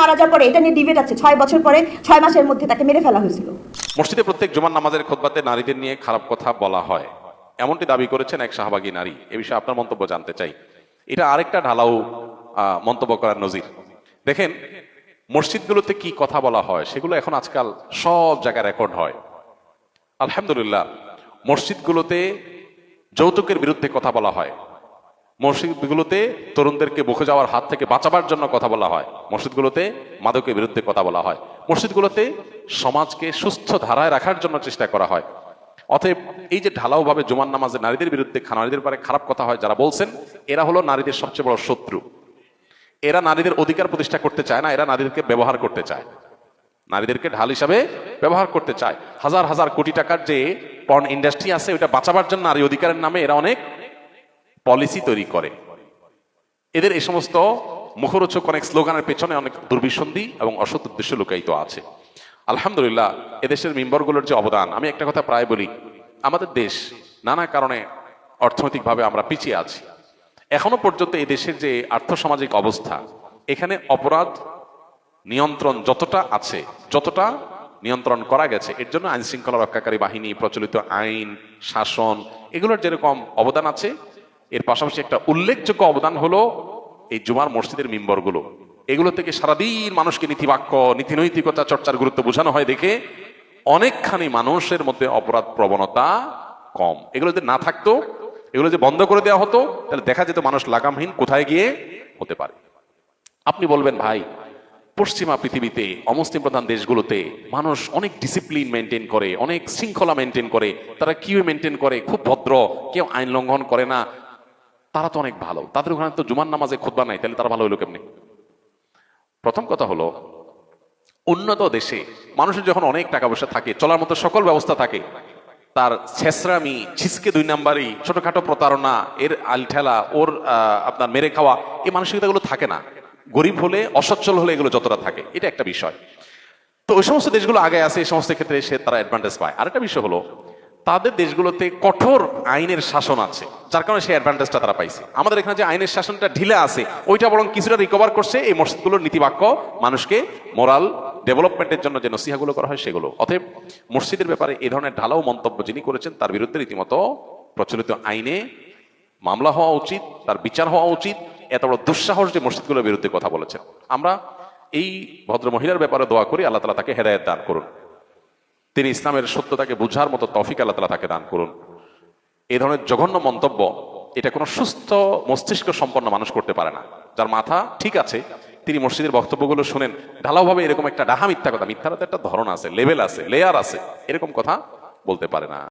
মারা যাওয়ার পরে এটা নিয়ে ডিবেট আছে ছয় বছর পরে ছয় মাসের মধ্যে তাকে মেরে ফেলা হয়েছিল। মসজিদে প্রত্যেক জুমার নামাজের খোদবাতে নারীদের নিয়ে খারাপ কথা বলা হয়। এমনটি দাবি করেছেন এক শাহবাগী নারী। এ বিষয়ে আপনার মন্তব্য জানতে চাই। এটা আরেকটা ঢালাও মন্তব্য করার নজির। দেখেন, মসজিদগুলোতে কি কথা বলা হয়, সেগুলো এখন আজকাল সব জায়গায় রেকর্ড হয়। আলহামদুলিল্লাহ, মসজিদগুলোতে যৌতুকের বিরুদ্ধে কথা বলা হয়। মসজিদগুলোতে তরুণদেরকে বকে যাওয়ার হাত থেকে বাঁচাবার জন্য কথা বলা হয়। মসজিদগুলোতে মাদকের বিরুদ্ধে কথা বলা হয়। মসজিদগুলোতে সমাজকে সুস্থ ধারায় রাখার জন্য চেষ্টা করা হয়। অতএব এই যে ঢালাওভাবে জুমার নামাজে নারীদের বিরুদ্ধে নারীদের পারে খারাপ কথা হয় যারা বলছেন, এরা হলো নারীদের সবচেয়ে বড় শত্রু। এরা নারীদের অধিকার প্রতিষ্ঠা করতে চায় না, এরা নারীদেরকে ব্যবহার করতে চায়। নারীদেরকে ঢাল হিসাবে ব্যবহার করতে চায়। হাজার হাজার কোটি টাকার যে পর্ন ইন্ডাস্ট্রি আছে, ওইটা বাঁচাবার জন্য নারী অধিকারের নামে এরা অনেক পলিসি তৈরি করে। এদের এই সমস্ত মুখরোচক অনেক স্লোগানের পেছনে অনেক দুর্বিসন্ধি এবং অসৎ উদ্দেশ্য লুকায়িত আছে। আলহামদুলিল্লাহ, এদেশের মেম্বারগুলোর যে অবদান, আমি একটা কথা প্রায় বলি, আমাদের দেশ নানা কারণে অর্থনৈতিকভাবে আমরা পিছিয়ে আছি। এখনও পর্যন্ত এই দেশের যে আর্থসামাজিক অবস্থা, এখানে অপরাধ নিয়ন্ত্রণ যতটা আছে, যতটা নিয়ন্ত্রণ করা গেছে, এর জন্য আইন শৃঙ্খলা রক্ষাকারী বাহিনী, প্রচলিত আইন, শাসন, এগুলোর যেরকম অবদান আছে এর পাশাপাশি একটা উল্লেখযোগ্য অবদান হলো এই জুমার মসজিদের মিম্বরগুলো। এগুলো থেকে সারাদিন মানুষকে নীতিবাক্য, নীতিনৈতিকতা চর্চার গুরুত্ব বোঝানো হয় দেখে অনেকখানি মানুষের মধ্যে অপরাধ প্রবণতা কম। এগুলো যদি না থাকতো, এগুলো যে বন্ধ করে দেওয়া হতো, তাহলে দেখা যেত মানুষ লাগামহীন কোথায় গিয়ে হতে পারে। আপনি বলবেন, ভাই, পশ্চিমা পৃথিবীতে অমুসলিম প্রধান দেশগুলোতে মানুষ অনেক ডিসিপ্লিন মেনটেন করে, অনেক শৃঙ্খলা মেনটেন করে, তারা কিউ মেনটেন করে? খুব ভদ্র, কেউ আইন লঙ্ঘন করে না তারা তো অনেক ভালো। তাদের ওখানে তো জুমার নামাজে খুতবা নাই, তাহলে তারা ভালো হইল কেমনি? প্রথম কথা হলো, উন্নত দেশে মানুষের যখন অনেক টাকা পয়সা থাকে, চলার মতো সকল ব্যবস্থা থাকে, তার ছেসরামি ছিসকে দুই নাম্বারই, ছোটখাটো প্রতারণা, এর আলঠেলা, ওর আপনার মেরে খাওয়া, এই মানসিকতাগুলো থাকে না। গরিব হলে, অসচ্ছল হলে এগুলো যতটা থাকে, এটা একটা বিষয়। তো ওই সমস্ত দেশগুলো আগে আছে, এই সমস্ত ক্ষেত্রে সে তারা অ্যাডভান্টেজ পায়। আরেকটা বিষয় হলো তাদের দেশগুলোতে কঠোর আইনের শাসন আছে, যার কারণে সেই অ্যাডভান্টেজটা তারা পাইছে। আমাদের এখানে যে আইনের শাসনটা ঢিলে আছে, ওইটা বরং কিছুটা রিকভার করছে এই মসজিদগুলোর নীতিবাক্য, মানুষকে মোরাল ডেভেলপমেন্টের জন্য যে নসিহাগুলো করা হয় সেগুলো। অতএব মসজিদের ব্যাপারে এ ধরনের ঢালাও মন্তব্য যিনি করেছেন, তার বিরুদ্ধে রীতিমতো প্রচলিত আইনে মামলা হওয়া উচিত, তার বিচার হওয়া উচিত। এত বড় দুঃসাহস যে মসজিদগুলোর বিরুদ্ধে কথা বলেছেন। আমরা এই ভদ্র মহিলার ব্যাপারে দোয়া করি, আল্লাহ তালা তাকে হেদায়ত দান করুন। তিনি ইসলামের সত্যতাকে বুঝার মতো তফিক আল্লাহ তালা তাকে দান করুন। এই ধরনের জঘন্য মন্তব্য, এটা কোনো সুস্থ মস্তিষ্ক সম্পন্ন মানুষ করতে পারে না। যার মাথা ঠিক আছে, তিনি মসজিদের বক্তব্যগুলো শুনেন, ঢালাওভাবে এরকম একটা ডাহা মিথ্যা কথা, মিথ্যার একটা ধরন আছে, লেভেল আছে লেয়ার আছে, এরকম কথা বলতে পারে না।